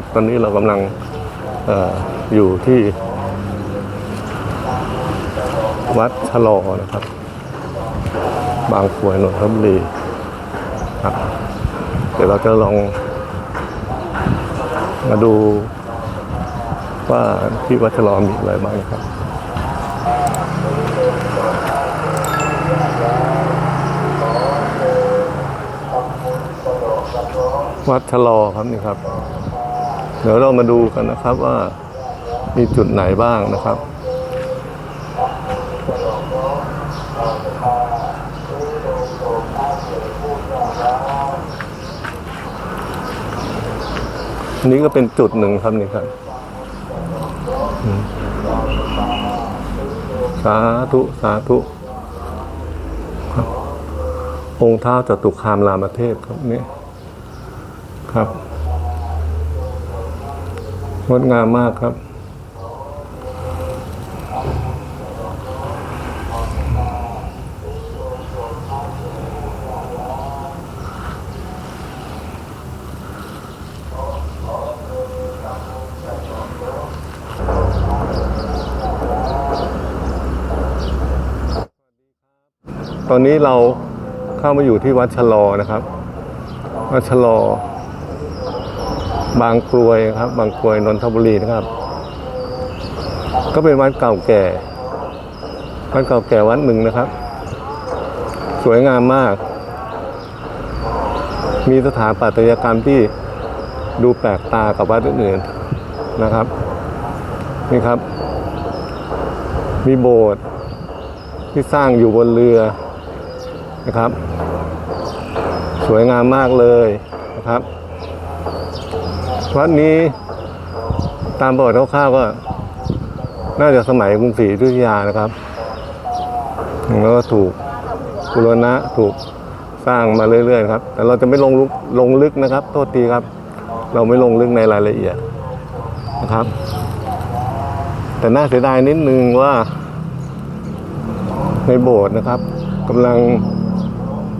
คะครับ ตอนนี้เรากำลังอออยู่ที่ วัดชะลอนะครับ บางขวยนนทบุรีครับเดี๋ยวเราจะลอง มาดูว่าที่วัดชะลอมีอะไรบ้างครับวัดชะลอครับนี่ครับ เดี๋ยวเรามาดูกันนะครับว่ามีจุดไหนบ้างนะครับนนี้ก็เป็นจุดหนึ่งครับนี่ครับสาธุ สาธุ องค์เท้าจตุคามรามเทพครับนี่ครับ งดงามมากครับ ตอนนี้เราเข้ามาอยู่ที่วัดชะลอนะครับ วัดชะลอ บางกรวยครับ บางกรวยนนทบุรีนะครับ ก็เป็นวัดเก่าแก่วัดเก่าแก่วัดหนึ่งนะครับ สวยงามมาก มีสถาปัตยกรรมที่ดูแปลกตากับวัดอื่นๆนะครับนี่ครับ มีโบสถ์ที่สร้างอยู่บนเรือนะครับ สวยงามมากเลยนะครับ วัดนี้ตามประวัติคร่าวๆก็ น่าจะสมัยกรุงศรีอยุธยานะครับแล้วก็ถูกบุรณะถูกสร้างมาเรื่อยๆครับ แต่เราจะไม่ลงลึกลงลึกนะครับ โทษทีครับ เราไม่ลงลึกในรายละเอียดนะครับ แต่น่าเสียดายนิดนึงว่าในโบสถ์นะครับกำลัง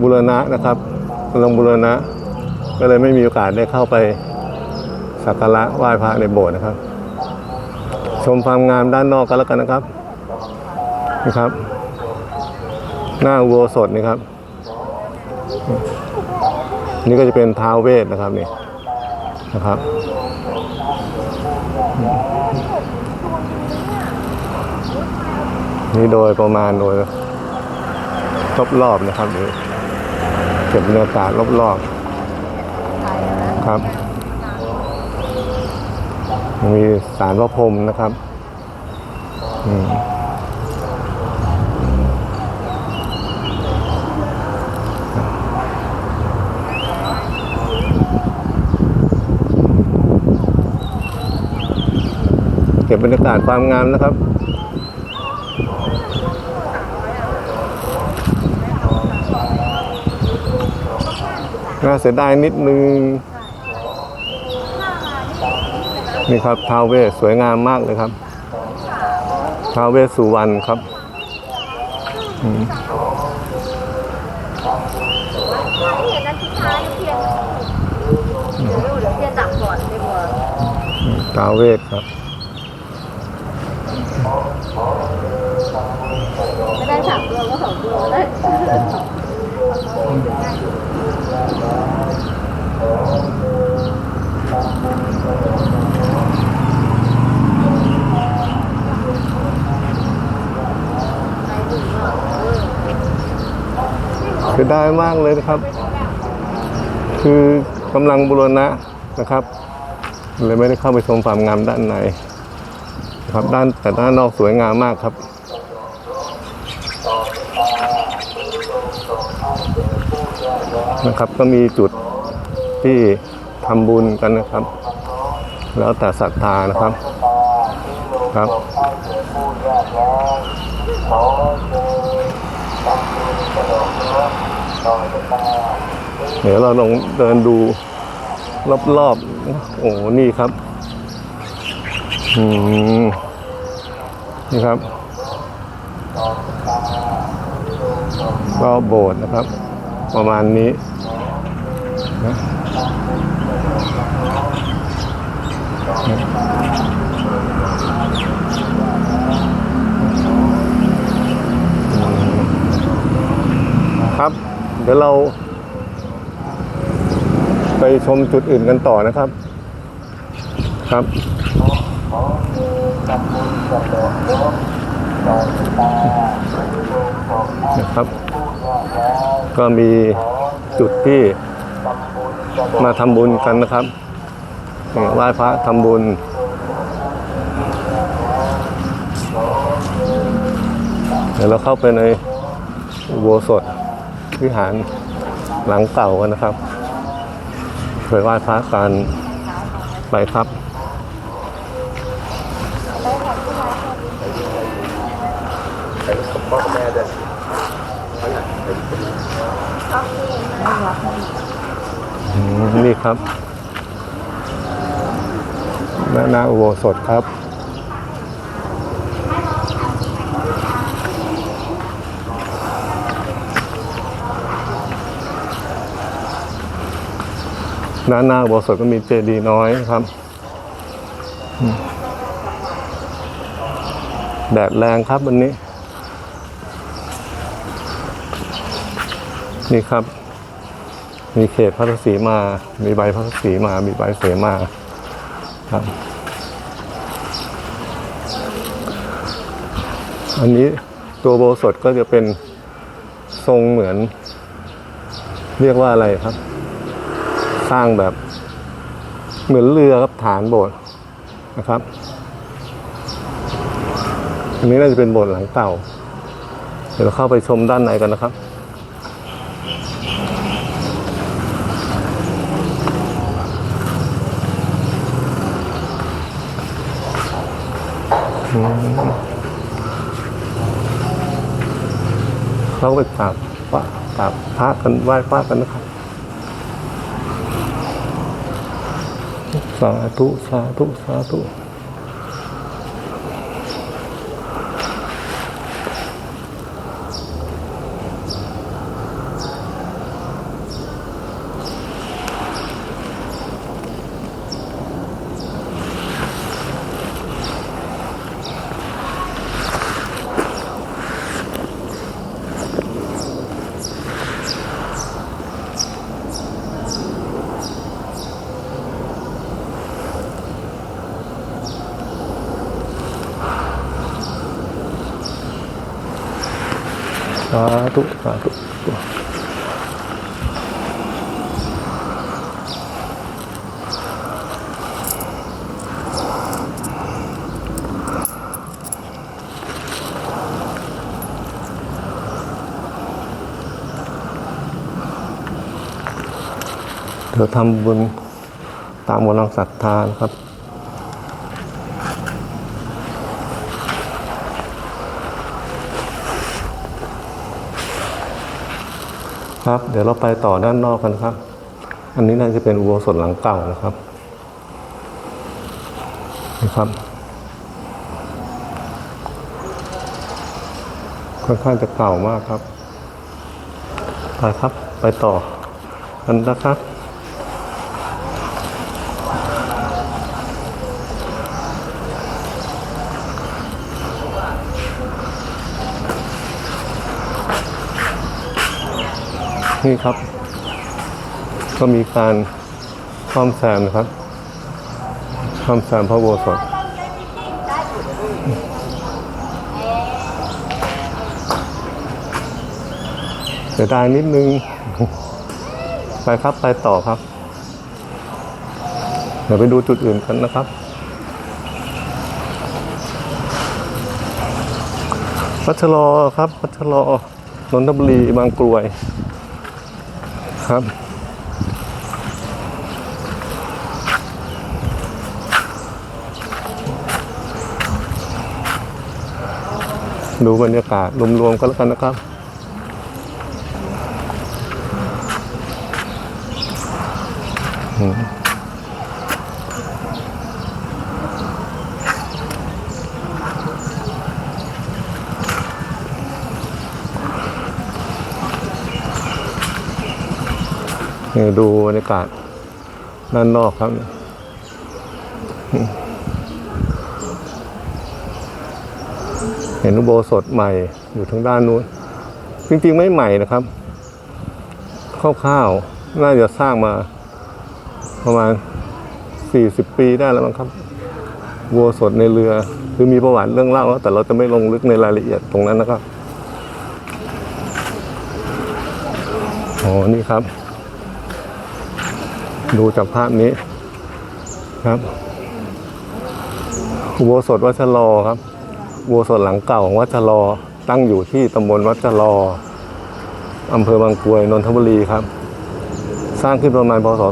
บูรณะนะครับกำลังบูรณะ ก็เลยไม่มีโอกาสได้เข้าไป สักการะไหว้พระในโบสถ์นะครับ ชมความงามด้านนอกกันแล้วกันนะครับนี่ครับ หน้าอุโบสถนี่ครับ นี่ก็จะเป็นท้าวเวทนะครับนี่นะครับนี่โดยประมาณโดยรอบๆนะครับเดี๋ยวเก็บบรรยากาศรอบๆครับ มีสารพระพรมนะครับเก็บบรรยากาศความงามนะครับน่าเสียดายนิดนึง นี่ครับท้าวเวสสวยงามมากเลยครับท้าวเวสสุวรรณครับอืมเท้าเวทครับไม่ได้สามตัวก็สองตัวได้ เสียดายมากเลยนะครับ คือกำลังบูรณะนะครับเลยไม่ได้เข้าไปชมความงามด้านในครับด้านแต่ด้านนอกสวยงามมากครับนะครับ ก็มีจุดที่ทำบุญกันนะครับ แล้วแต่ศรัทธานะครับครับ เดี๋ยวเราลองเดินดูรอบๆ โอ้โหนี่ครับ อืม นี่ครับก็โบสถ์นะครับ ประมาณนี้นะครับ เดี๋ยวเราไปชมจุดอื่นกันต่อนะครับ ครับนะครับ ก็มีจุดที่มาทำบุญกันนะครับไหว้พระทำบุญเดี๋ยวเราเข้าไปในอุโบสถ วิหารหลังเก่ากันนะครับไปไหว้พระกันไปครับอืมนี่ครับหน้าหน้าอุโบสถครับ ด้านหน้าโบสถก็มีเจดีย์น้อยครับ แดดแรงครับวันนี้ นี่ครับ มีเขตพระศรีมา มีใบพระศรีมา มีใบเสมาครับ อันนี้ตัวโบสถก็จะเป็นทรงเหมือน เรียกว่าอะไรครับ สร้างแบบ เหมือนเรือครับฐานโบสถ์นะครับอันนี้น่าจะเป็นโบสถ์หลังเก่า เดี๋ยวเราเข้าไปชมด้านในกันนะครับเขาไปกราบพระกราบพระกันไหว้พระกันนะครับ สาธุ สาธุ สาธุ สา ธุสาธุเดี๋ยวทำบุญตามกำลังศรัทธานะครับ ครับ เดี๋ยวเราไปต่อด้านนอกกันครับ อันนี้น่าจะเป็นอุโบสถหลังเก่านะครับนะครับค่อนข้างจะเก่ามากครับ ไปครับ ไปต่อกันนะครับ นี่ครับ ก็มีการซ่อมแซมนะครับซ่อมแซมพระโบสถเสียดายนิดนึง ไปครับไปต่อครับ เดี๋ยวไปดูจุดอื่นกันนะครับพัชรอครับพัชรอนนทบุรีบางกรวย ครับดูบรรยากาศรวมๆกันแล้วกันนะครับ อืม นี่ดูบรรยากาศด้านนอกครับเห็นอุโบสถใหม่อยู่ทางด้านนู้น จริงๆไม่ใหม่นะครับคร่าวๆน่าจะสร้างมาประมาณ 40 ปีได้แล้วมั้งครับอุโบสถในเรือคือมีประวัติเรื่องเล่าแล้วแต่เราจะไม่ลงลึกในรายละเอียดตรงนั้นนะครับ อ๋อ นี่ครับ ดูจากภาพนี้ครับอุโบสถวัดชะลอครับอุโบสถหลังเก่าของวัดชะลอตั้งอยู่ที่ตำบลวัดชะลออำเภอบางกรวยนนทบุรีครับ สร้างขึ้นประมาณพศ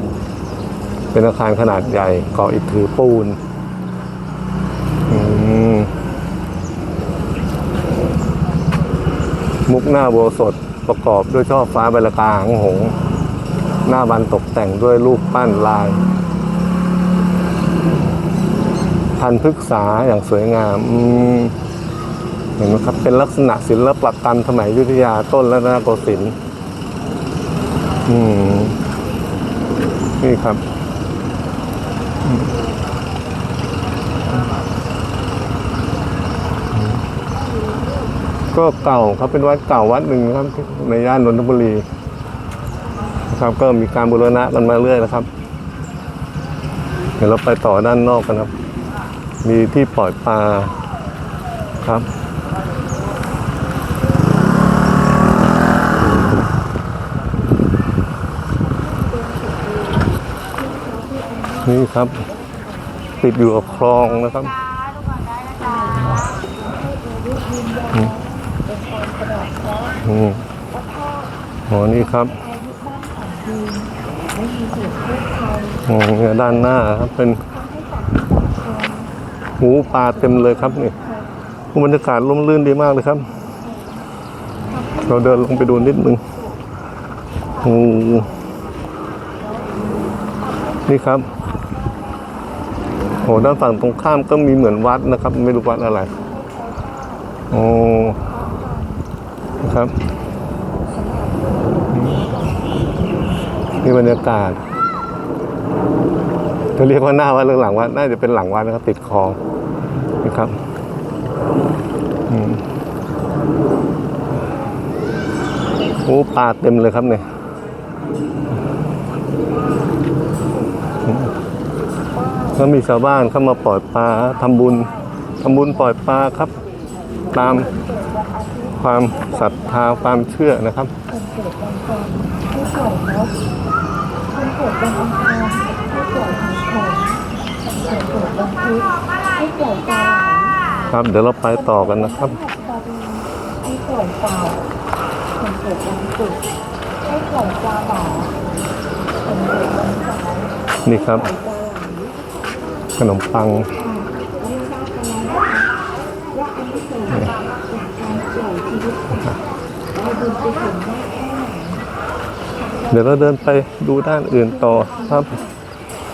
2003 เป็นอาคารขนาดใหญ่ก่ออิฐถือปูนมุกหน้าโบสถประกอบด้วยช่อฟ้าใบละกาหางหงส์ หน้าบันตกแต่งด้วยรูปปั้นลาย พันพฤกษาอย่างสวยงามอืมเห็นไหมครับ เป็นลักษณะศิลปกรรมสมัยยุทธยาต้นและนาโกสินทร์อืมนี่ครับก็เก่าครับเป็นวัดเก่าวัดหนึ่งครับในย่านนนทบุรี นะครับ ก็มีการบูรณะกันมาเรื่อยนะครับ เดี๋ยวเราไปต่อด้านนอกกันครับ มีที่ปล่อยปลาครับนี่ครับ ติดอยู่กับคลองนะครับอืออ๋อนี่ครับ อ๋อเนี่ยด้านหน้าครับเป็นหมูปลาเต็มเลยครับนี่บรรยากาศร่มรื่นดีมากเลยครับ เราเดินลงไปดูนิดนึงโอ้นี่ครับโหด้านฝั่งตรงข้ามก็มีเหมือนวัดนะครับ ไม่รู้วัดอะไรโอ้นะครับ นี่บรรยากาศ จะเรียกว่าหน้าวัดหรือหลังวัดน่าจะเป็นหลังวัดนะครับ ติดคลองนะครับอืมโอ้ปลาเต็มเลยครับเนี่ยก็มีชาวบ้านเข้ามาปล่อยปลาทำบุญทำบุญปล่อยปลาครับ ตามความศรัทธาความเชื่อนะครับ ครับเดี๋ยวเราไปต่อกันนะครับให้ปล่อยปลาคนเกิดวันศุกร์ให้ปล่อยปลาหมอคนเกิดวันเสาร์นี่ครับปล่อยปลาไหลขนมปังอันนี้ทราบกันแล้วนะคะว่าอันนี้เกิดจากการปล่อยชีวิตสัตว์เราดูไปถึงได้ เดี๋ยวเราเดินไปดูด้านอื่นต่อครับ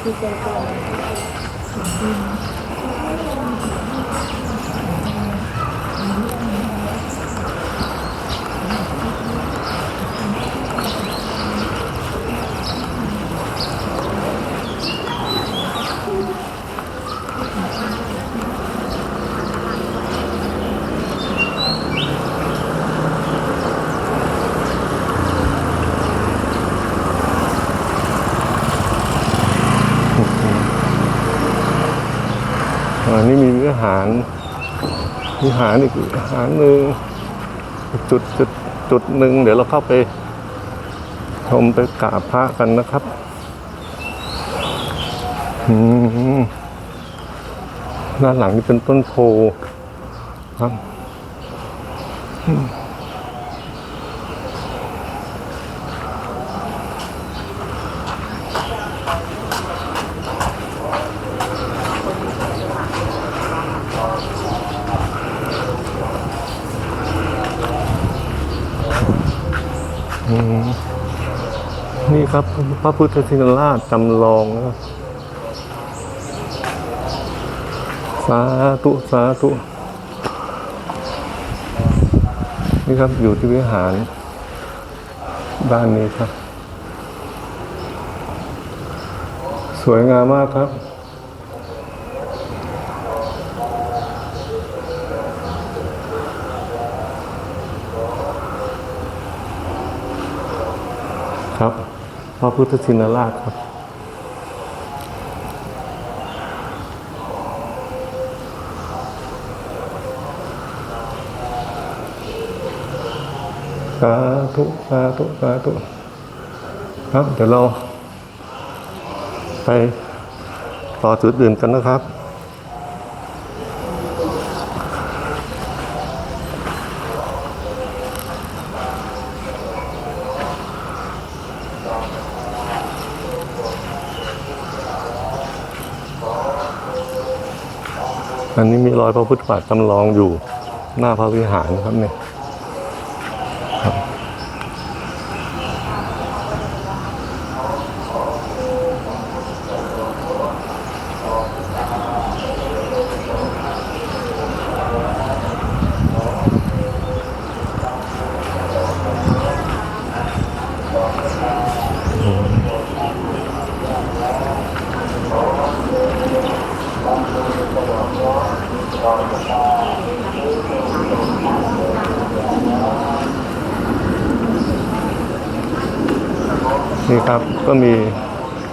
คือใจกลาง อันนี้มีวิ หารวิหารอีกวิหารหนึ่งจุดจุดจุดหนึ่งเดี๋ยวเราเข้าไปชมไปกราบพระกันนะครับอืมด้านหลังนี่เป็นต้นโพครับ พระพุทธชินราชจำลองนะสาธุ สาธุ นี่ครับอยู่ที่วิหาร บ้านนี้ครับ สวยงามมากครับ ระพุทธชินราชครับสาธุสาธุสาธุครับเดี๋ยวเราไปต่อจุดอื่นกันนะครับ อันนี้มีรอยพระพุทธบาทจำลองอยู่หน้าพระวิหารครับเนี่ย นี่ครับก็มี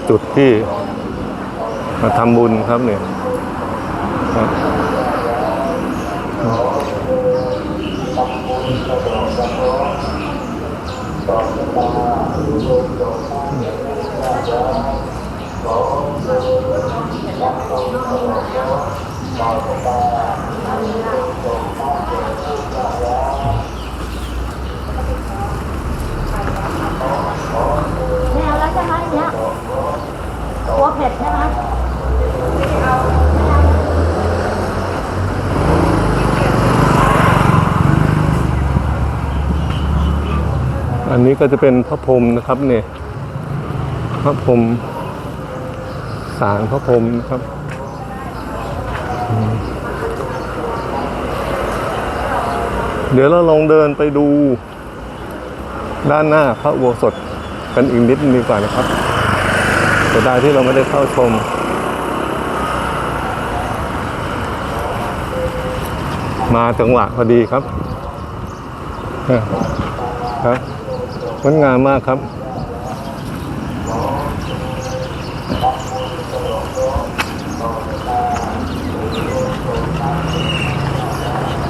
จุดที่มาทำบุญครับเนี่ยครับ ไม่เอาแล้วใช่ไหมเนี่ยก ลัวเผ็ดใช่ไหมอันนี้ก็จะเป็นพระพรหมนะครับเนี่ยพระพรหมสารพระพรหมนะครับเดี๋ยวเราลองเดินไปดูด้านหน้าพระอุโบสถกันอีกนิดนึงดีกว่านะครับ เสียดายที่เราไม่ได้เข้าชม มาจังหวะพอดีครับครับงดงามมากครับ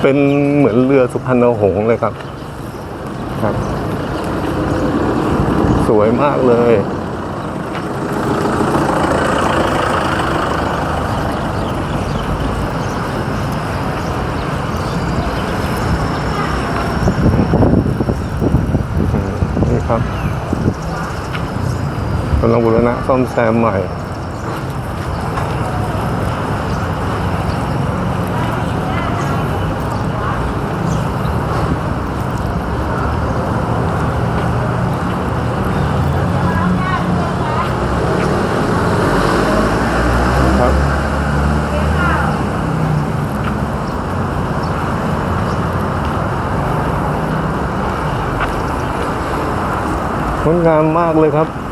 เป็นเหมือนเรือสุพรรณหงส์เลยครับ ครับ สวยมากเลย นี่ครับกำลังบูรณะซ่อมแซมใหม่ ครับ งดงามมากเลยครับ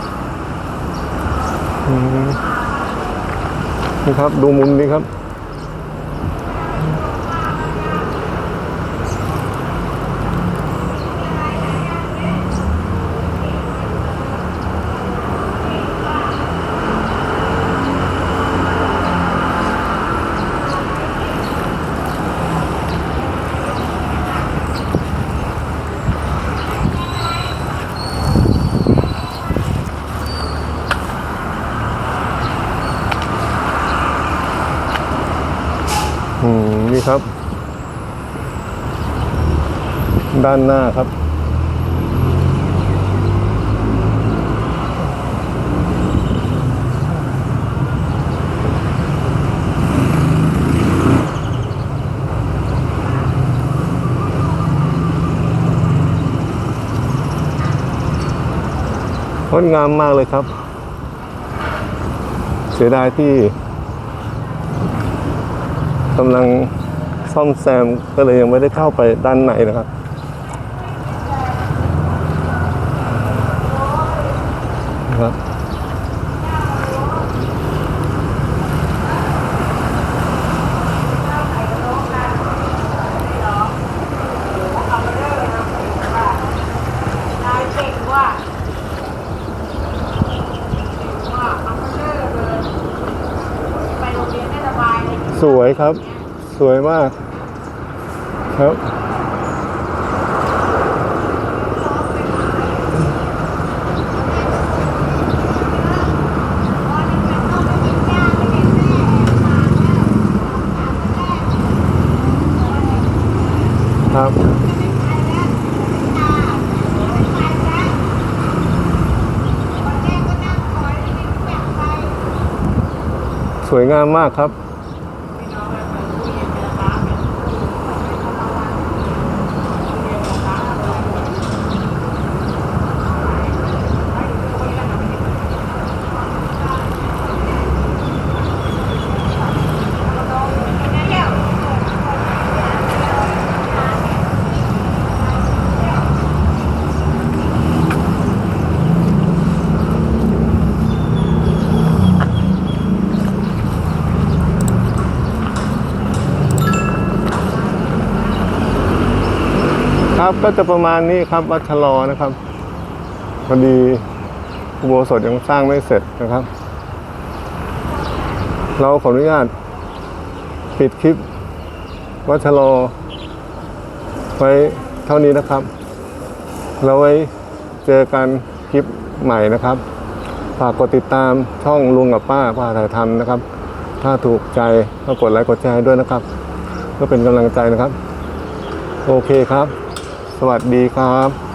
นี่ครับ ดูมุมนี้ครับีครับ ด้านหน้าครับ งดงามมากเลยครับ เสียดายที่กำลัง ซ่อมแซมก็เลยยังไม่ได้เข้าไปด้านในนะครับครับสวยครับ สวยมากครับ ครับ สวยงามมากครับ ครับก็จะประมาณนี้ครับวัดชะลอนะครับพอดีอุโบสถยังสร้างไม่เสร็จนะครับ เราขออนุญาตปิดคลิปวัดชะลอ ไว้เท่านี้นะครับ เราไว้เจอกันคลิปใหม่นะครับฝากกดติดตามช่องลุงกับป้าป้าถ่ายทำนะครับ ถ้าถูกใจก็กดไลค์กดแชร์ด้วยนะครับเพื่อเป็นกำลังใจนะครับ โอเคครับ สวัสดีครับ